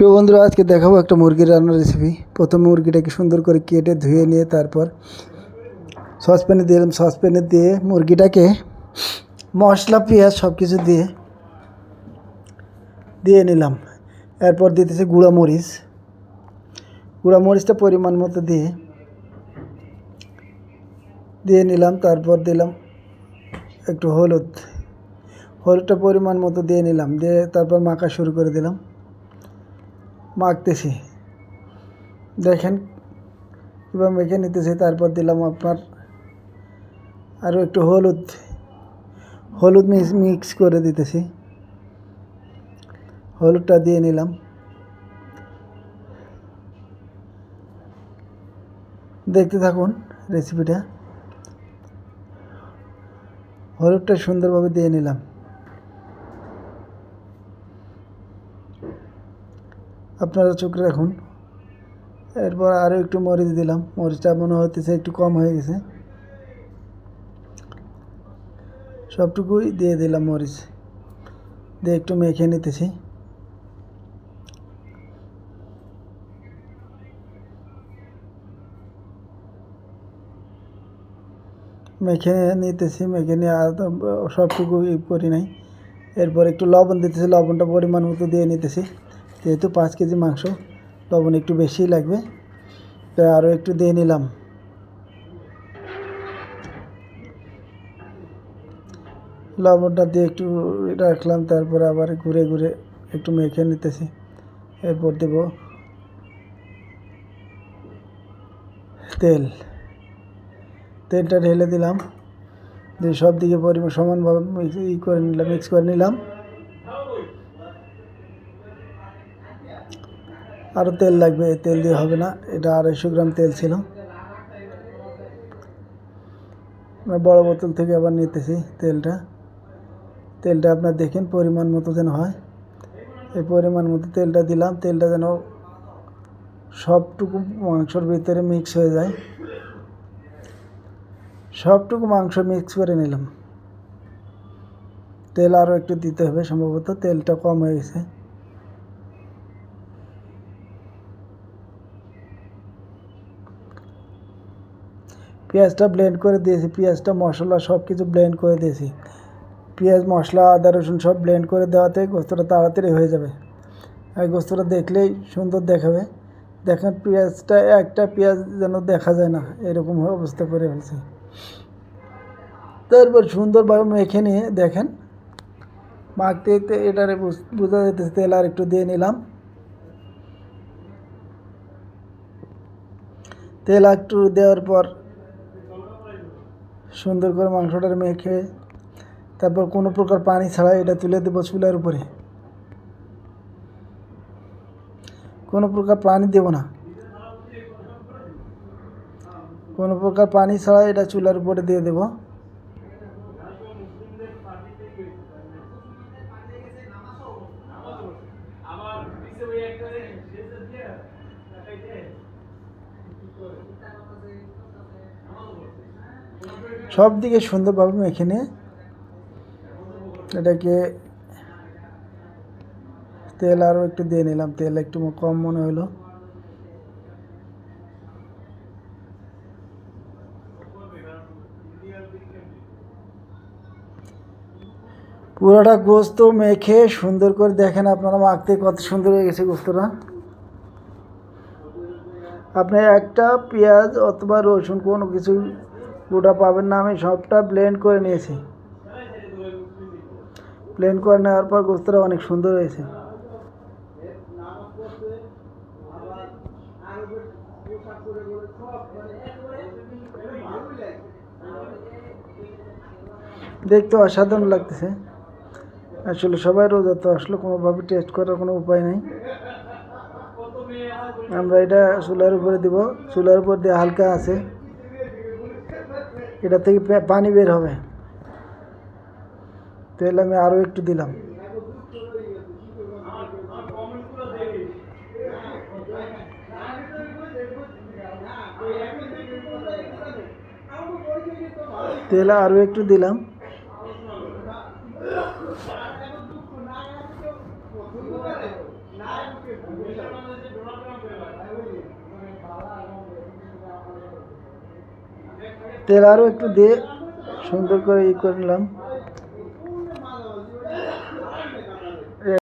প্রিয় বন্ধুরা, আজকে দেখাবো একটা মুরগির রান্নার রেসিপি প্রথমে মুরগিটাকে সুন্দর করে কেটে ধুয়ে নিয়ে তারপর সসপ্যানে দিলাম। সসপ্যানে দিয়ে মুরগিটাকে মশলা, পেঁয়াজ সব কিছু দিয়ে দিয়ে নিলাম। এরপর দিতেছি গুঁড়া মরিচ। গুঁড়া মরিচটা পরিমাণ মতো দিয়ে দিয়ে নিলাম। তারপর দিলাম একটু হলুদ। হলুদটা পরিমাণ মতো দিয়ে নিলাম। দিয়ে তারপর মাখা শুরু করে দিলাম। মাখতেছি দেখেন কীভাবে মেখে নিতেছি, তারপর দিলাম আপনার আরও একটু হলুদ হলুদ মিক্স মিক্স করে দিতেছি। হলুদটা দিয়ে নিলাম। দেখতে থাকুন রেসিপিটা হলুদটা সুন্দরভাবে দিয়ে নিলাম। আপনারা চোখ রাখুন। এরপর আরও একটু মরিচ দিলাম। মরিচটা মনে হতেছে একটু কম হয়ে গেছে। সবটুকুই দিয়ে দিলাম মরিচ। দিয়ে একটু মেখে নিতেছি। মেখে নিতেছি, মেখে নিয়ে আর সবটুকু করি নাই। এরপর একটু লবণ দিতেছি, লবণটা পরিমাণ মতো দিয়ে নিতেছি। যেহেতু পাঁচ কেজি মাংস, লবণ একটু বেশিই লাগবে। তো আরও একটু দিয়ে নিলাম। লবণটা দিয়ে একটু রাখলাম, তারপর আবার ঘুরে ঘুরে একটু মেখে নিতেছি। এরপর দেব তেল। তেলটা ঢেলে দিলাম। দিয়ে সব দিকে পরিমাণ সমানভাবে ই করে নিলাম, মিক্স করে নিলাম। আরও তেল লাগবে তেল দিয়ে হবে না। এটা আড়াইশো গ্রাম তেল ছিল। বড় বোতল থেকে আবার নিতেছি তেলটা। তেলটা আপনার দেখেন পরিমাণ মতো যেন হয়। এই পরিমাণ মতো তেলটা দিলাম। তেলটা যেন সবটুকু মাংসর ভিতরে মিক্স হয়ে যায়। সবটুকু মাংস মিক্স করে নিলাম। তেল আরও একটু দিতে হবে, সম্ভবত তেলটা কম হয়ে গেছে। পেঁয়াজটা ব্লেন্ড করে দিয়েছি, পেঁয়াজটা, মশলা সব কিছু ব্লেন্ড করে দিয়েছি। পেঁয়াজ, মশলা, আদা, রসুন সব ব্লেন্ড করে দেওয়াতে গোস্তটা তাড়াতাড়ি হয়ে যাবে। আর গোস্তটা দেখলেই সুন্দর দেখাবে। দেখেন পেঁয়াজটা, একটা পেঁয়াজ যেন দেখা যায় না, এরকম অবস্থা করে ফেলছে। তারপর সুন্দরভাবে মেখে নিয়ে দেখেন। মাখতে এটারে বুঝ- যেতেছে তেল আর একটু দিয়ে নিলাম। তেল একটু দেওয়ার পর সুন্দর করে মাংসটার মেখে তারপর কোনো প্রকার পানি ছাড়া এটা তুলে দেবো চুলার উপরে। কোনো প্রকার পানি দেব না। কোনো প্রকার পানি ছাড়া এটা চুলার উপরে দিয়ে দেবো। সব দিকে সুন্দরভাবে মেখে নিয়ে এটাকে তেল আরও একটু দিয়ে নিলাম, তেল একটু কম মনে হলো। পুরোটা গোস্ত মেখে সুন্দর করে দেখেন আপনারা মাখতে কত সুন্দর হয়ে গেছে গোস্তটা। আপনি একটা পেঁয়াজ অথবা রসুন কোনো কিছু গোটা পাবেন না, আমি সবটা ব্লেন্ড করে নিয়েছি। ব্লেন্ড করে নেওয়ার পর গোস্তটা অনেক সুন্দর হয়েছে। দেখতে অসাধারণ লাগতেছে। আসলে সবাই রোজা তো আসলে কোনোভাবে টেস্ট করার কোনো উপায় নেই। আমরা এটা চুলার উপরে দিব, চুলার উপর দিয়ে হালকা আছে। এটা থেকে পে- পানি বের হবে তেল আমি আরও একটু দিলাম তেল আরও একটু দিলাম তেল আরও একটু দিয়ে সুন্দর করে ই করলাম